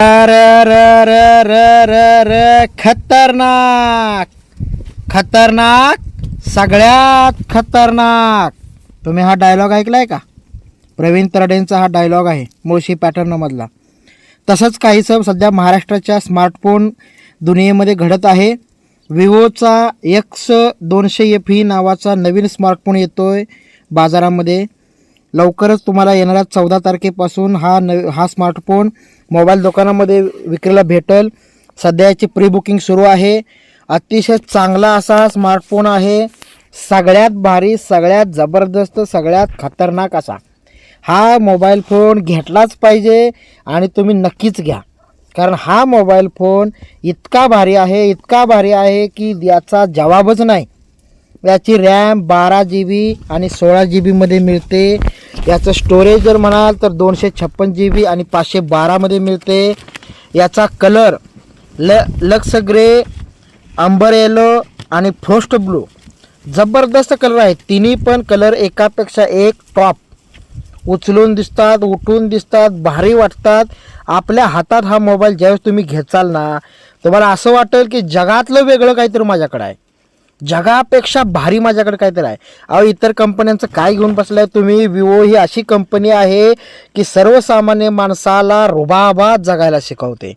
र र र खतरनाक खतरनाक सगळ्यात खतरनाक तुम्ही हा डायलॉग ऐकलाय का प्रवीण तरडेंचा हा डायलॉग आहे मुळशी पॅटर्नमधला तसंच काहीसं सध्या महाराष्ट्राच्या स्मार्टफोन दुनियेमध्ये घडत आहे विवोचा एक्स दोनशे एफ ही नावाचा नवीन स्मार्टफोन येतोय बाजारामध्ये लवकरच तुम्हाला येणाऱ्या चौदा तारखेपासून हा न हा स्मार्टफोन मोबाईल दुकानामध्ये विक्रीला भेटेल. सध्या याची प्री बुकिंग सुरू आहे. अतिशय चांगला असा स्मार्टफोन आहे. सगळ्यात भारी सगळ्यात जबरदस्त सगळ्यात खतरनाक असा. हा मोबाईल फोन घेतलाच पाहिजे आणि तुम्ही नक्कीच घ्या. कारण हा मोबाईल फोन इतका भारी आहे इतका भारी आहे की याचा जवाबच नाही. याची रॅम बारा जी बी आणि सोळा जी बीमध्ये मिळते. याचं स्टोरेज जर म्हणाल तर दोनशे छप्पन जी बी आणि पाचशे बारामध्ये मिळते. याचा कलर ल लक्स ग्रे अंबर येलो आणि फ्रोस्ट ब्लू जबरदस्त कलर आहे. तिन्ही पण कलर एकापेक्षा एक टॉप उचलून दिसतात उठून दिसतात भारी वाटतात. आपल्या हातात हा मोबाईल ज्यावेळेस तुम्ही घेचाल ना तुम्हाला असं वाटेल की जगातलं वेगळं काहीतरी माझ्याकडे आहे. जगापेक्षा भारी माझ्याकडे काहीतरी आहे. अहो इतर कंपन्यांचं काय घेऊन बसलं आहे तुम्ही? विवो ही अशी कंपनी आहे की सर्वसामान्य माणसाला रुबाबा जगायला शिकवते.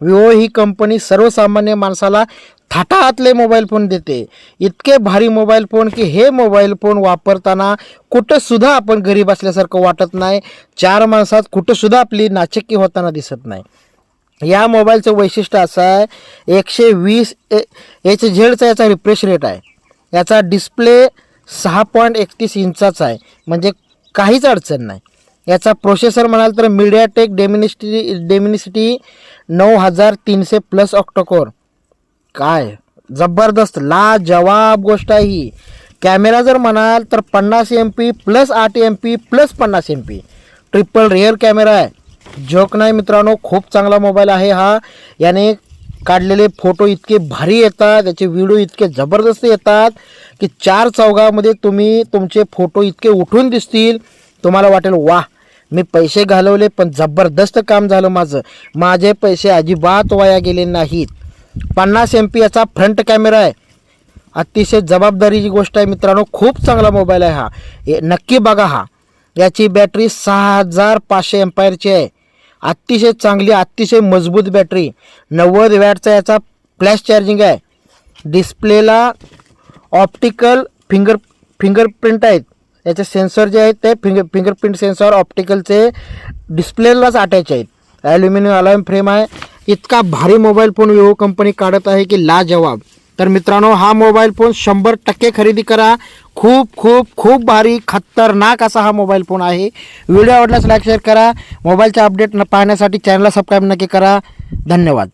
विवो ही कंपनी सर्वसामान्य माणसाला थाटातले मोबाईल फोन देते. इतके भारी मोबाईल फोन की हे मोबाईल फोन वापरताना कुठंसुद्धा आपण गरीब असल्यासारखं वाटत नाही. चार माणसात कुठंसुद्धा आपली नाचक्की होताना दिसत नाही. या मोबाईलचं वैशिष्ट्य असं आहे एकशे वीस ए एच झेडचा याचा रिफ्रेश रेट आहे. याचा डिस्प्ले सहा पॉईंट एकतीस इंचाचा आहे. म्हणजे काहीच अडचण नाही. याचा प्रोसेसर म्हणाल तर मीडियाटेक डेमिनिस्टी डेमिनिसिटी नऊ हजार तीनशे प्लस ऑक्टोकोर काय? जबरदस्त ला जवाब गोष्ट आहे ही. कॅमेरा जर म्हणाल तर पन्नास एम पी प्लस आठ एम पी प्लस पन्नास M P triple rear camera आहे. जोक नाही मित्रांनो खूप चांगला मोबाईल आहे हा. याने काढलेले फोटो इतके भारी येतात त्याचे व्हिडिओ इतके जबरदस्त येतात की चार चौघामध्ये तुम्ही तुमचे फोटो इतके उठून दिसतील. तुम्हाला वाटेल वा मी पैसे घालवले पण जबरदस्त काम झालं माझं. माझे पैसे अजिबात वाया गेले नाहीत. पन्नास एम पी याचा फ्रंट कॅमेरा आहे. अतिशय जबाबदारीची गोष्ट आहे मित्रांनो खूप चांगला मोबाईल आहे हा. नक्की बघा हा. याची बॅटरी सहा हजार पाचशे एम्पायरची आहे. अतिशय चांगली अतिशय मजबूत बॅटरी नव्वद वॅटचा याचा फ्लॅश चार्जिंग आहे. डिस्प्लेला ऑप्टिकल फिंगर फिंगरप्रिंट आहेत. याचे सेन्सर जे आहेत ते फिंगर फिंगरप्रिंट सेन्सर ऑप्टिकलचे डिस्प्लेलाच अटॅच आहेत. ॲल्युमिनियम अलायम फ्रेम आहे. इतका भारी मोबाईल फोन विवो कंपनी काढत आहे की लाजवाब. तर मित्रांनो हा मोबाईल फोन शंभर टक्के खरेदी करा. खूप खूप खूप भारी खतरनाक असा हा मोबाईल फोन आहे. व्हिडिओ आवडल्यास लाईक शेअर करा. मोबाईलचे अपडेट न पाहण्यासाठी चॅनलला सबस्क्राईब नक्की करा. धन्यवाद.